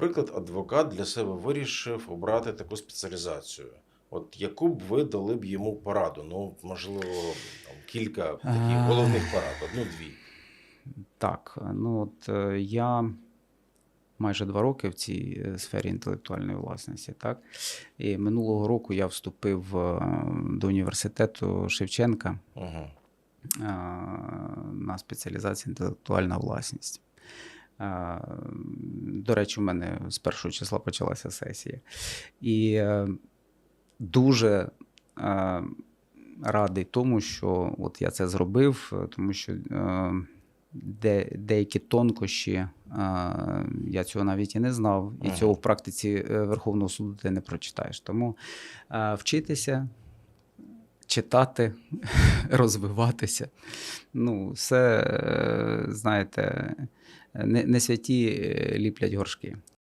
наприклад, адвокат для себе вирішив обрати таку спеціалізацію. От яку б ви дали б йому пораду? Ну, можливо, там, кілька таких головних порад, одну-дві. Так, ну от е, я майже два роки в цій е, сфері інтелектуальної власності, так. І минулого року я вступив е, до університету Шевченка Угу. е, на спеціалізацію інтелектуальна власність. До речі, у мене з першого числа почалася сесія. І е, дуже е, радий тому, що от я це зробив, тому що е, де, деякі тонкощі я цього навіть і не знав, і цього в практиці Верховного суду ти не прочитаєш. Тому вчитися, читати, розвиватися. Ну, все, е, знаєте, не, не святі е, ліплять горшки.